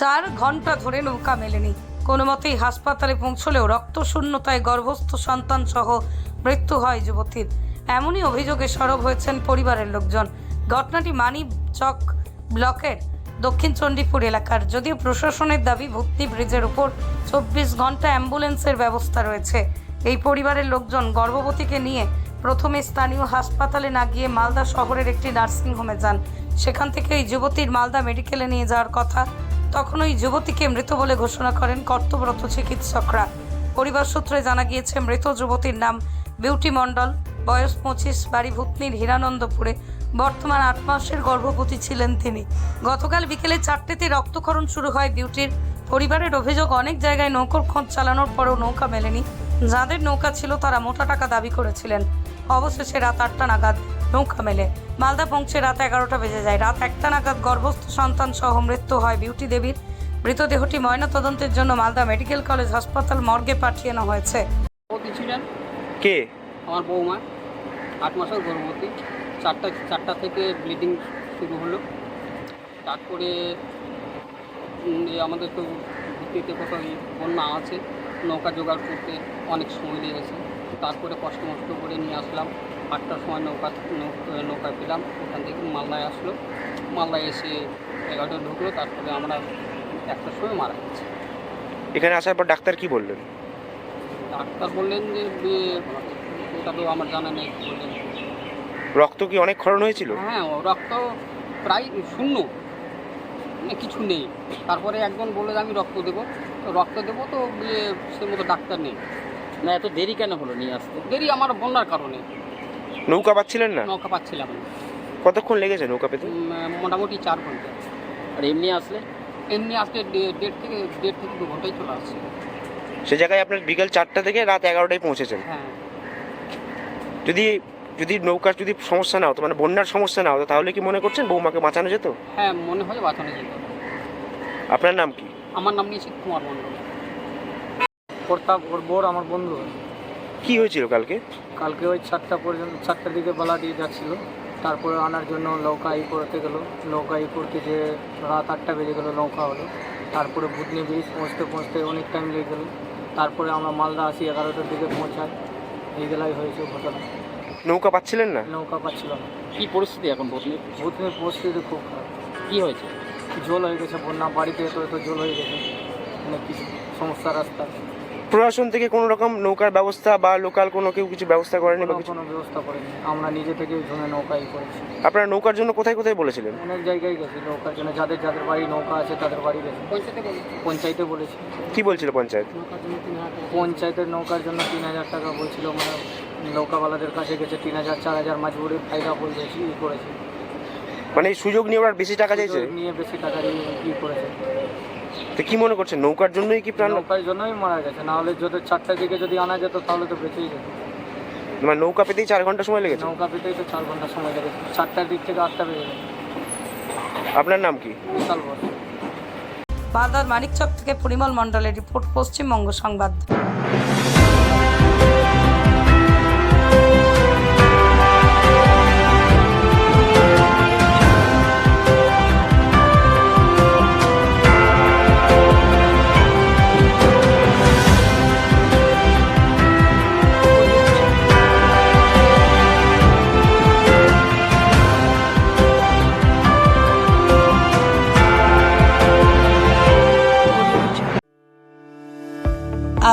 চার ঘণ্টা ধরে নৌকা মেলেনি। কোনো মতেই হাসপাতালে পৌঁছলেও রক্তশূন্যতায় গর্ভস্থ সন্তান সহ মৃত্যু হয় যুবতীর। এমনই অভিযোগে সরব হয়েছেন পরিবারের লোকজন। ঘটনাটি মানিক চক ব্লকের দক্ষিণ চণ্ডীপুর এলাকার। যদিও প্রশাসনের দাবি ভুতনি ব্রিজের উপর চব্বিশ ঘণ্টা অ্যাম্বুলেন্সের ব্যবস্থা রয়েছে। এই পরিবারের লোকজন গর্ভবতীকে নিয়ে প্রথমে স্থানীয় হাসপাতালে না গিয়ে মালদা শহরের একটি নার্সিংহোমে যান। সেখান থেকে এই যুবতীর মালদা মেডিকেলে নিয়ে যাওয়ার কথা তখন ওই যুবতীকে মৃত বলে ঘোষণা করেন কর্তব্যরত চিকিৎসকরা। পরিবার সূত্রে জানা গিয়েছে, মৃত যুবতীর নাম বিউটি মণ্ডল, বয়স পঁচিশ, বাড়ি ভূতনির হীরানন্দপুরে। বর্তমান আট মাসের গর্ভবতী ছিলেন তিনি। গতকাল বিকেলে চারটেতে রক্তক্ষরণ শুরু হয় বিউটির। পরিবারের অভিযোগ, অনেক জায়গায় নৌকোর খোঁজ চালানোর পরও নৌকা মেলেনি। যাদের নৌকা ছিল তারা মোটা টাকা দাবি করেছিলেন। অবশেষে রাত আটটা নাগাদ নৌকা মেলে। মালদা পৌঁছে রাত এগারোটা বেজে যায়। রাত একটা নাগাদ গর্ভস্থ সন্তান সহ মৃত্যু হয় বিউটি দেবীর। মৃতদেহটি ময়নাতদন্তের জন্য মালদা মেডিকেল কলেজ হাসপাতাল মর্গে পাঠিয়ে নেওয়া হয়েছে। কে? আমার বৌমা। আট মাসের গর্ভবতী। চারটা চারটা থেকে ব্লিডিং শুরু হলো। তারপরে আমাদের তো ভিত্তিতে কোথাও বন্যা আছে। নৌকা জোগাড় করতে অনেক সময় লেগেছে। তারপরে কষ্ট মষ্ট করে নিয়ে আসলাম। আটটার সময় নৌকা নৌকা পেলাম। ওখান থেকে মালদায় আসলো। মালদায় এসে এগারোটা ঢুকলো। তারপরে আমরা একটার সময় মারা গেছি। এখানে আসার পর ডাক্তার কি বললেন? ডাক্তার বললেন যে ওটা তো আমার জানা নেই। বললেন রক্ত কি অনেক ক্ষরণ হয়েছিল? হ্যাঁ রক্ত প্রায় শূন্য। মানে কিছু নেই। তারপরে একজন বলল যে আমি রক্ত দেবো। তো রক্ত দেবো তো সে মতো ডাক্তার নেই। না এত দেরি কেন হলো নিয়ে আসতে? দেরি আমার বন্যার কারণে। নৌকা পাচ্ছিলেন না? নৌকা পাচ্ছিলাম না। কতক্ষণ লেগেছে নৌকা পেতে? উম, মোটামুটি চার ঘণ্টা। আর এমনি আসলে? এমনি আজকে ডে- দেড় থেকে দেড় থেকে দু ঘন্টায় চলে আসছে। সে জায়গায় আপনার বিকেল চারটা থেকে রাত এগারোটায় পৌঁছেছেন? হ্যাঁ। যদি যদি নৌকার যদি সমস্যা না হতো মানে বন্যার সমস্যা না হতো তাহলে কি মনে করছেন বৌমাকে বাঁচানো যেত? হ্যাঁ মনে হয় বাঁচানো যেত। আপনার নাম কি? আমার নাম নিয়েছি কুমার মণ্ডল। প্রতাপ ওর বোর আমার বন্ধু। কি হয়েছিল কালকে? কালকে ওই চারটা পর্যন্ত চারটার দিকে বেলা দিয়ে যাচ্ছিল। তারপরে আনার জন্য নৌকা ই করতে গেলো। নৌকা ই করতে যে রাত আটটা বেজে গেলো নৌকা হলো। তারপরে বুধনি ব্রিজ পৌঁছতে পৌঁছতে অনেক টাইম লেগে গেলো। তারপরে আমরা মালদা আসি এগারোটার দিকে পৌঁছাই। এইগুলাই হয়েছে ঘটনা। নৌকা পাচ্ছিলেন না? নৌকা পাচ্ছিল না। কি পরিস্থিতি এখন বুধনির পরিস্থিতি খুব খারাপ। কি হয়েছে? জল হয়ে গেছে? বন্যা বাড়িতে এত এত জল হয়ে গেছে। অনেক কিছু সমস্যা রাস্তা। প্রশাসন থেকে কোনো রকম নৌকার ব্যবস্থা বা লোকাল কোনো কেউ কিছু ব্যবস্থা করেনি বা কোনো কিছু? কোনো ব্যবস্থা করেনি। আমরা নিজে থেকে জমে নৌকা ই করেছি। আপনারা নৌকার জন্য কোথায় কোথায় বলেছিলেন? অনেক জায়গায় গেছি নৌকার জন্য। যাদের যাদের বাড়ি নৌকা আছে তাদের বাড়ি গেছে। পঞ্চায়েতে বলি পঞ্চায়েতে বলেছি। কি বলছিল পঞ্চায়েত? নৌকার জন্য তিন হাজার টাকা। পঞ্চায়েতের নৌকার জন্য তিন হাজার টাকা বলছিল মানে নৌকাওয়ালাদের কাছে গেছে তিন হাজার চার হাজার মাঝবুড়ি ফায়দা বলতেছি ই করেছে? মানে এই সুযোগ নিয়ে ওরা বেশি টাকা চাইছে? সুযোগ নিয়ে বেশি টাকা দিয়ে ই করেছে। তো কি মনে করছেন? নৌকার জন্যই কি প্রাণ নৌকার জন্যই মারা গেছে না হলে যদি চারটার দিকে যদি আনা যেত তাহলে তো বেঁচেই যেত। মানে নৌকা পেতেই চার ঘণ্টা সময় লেগেছে? নৌকা পেতেই তো চার ঘণ্টা সময় লেগেছে। চারটার দিক থেকে আটটা বেজে গেছে। আপনার নাম কি? বিশাল বড় মালদার মানিকচক থেকে পরিমল মণ্ডলের রিপোর্ট পশ্চিমবঙ্গ সংবাদ।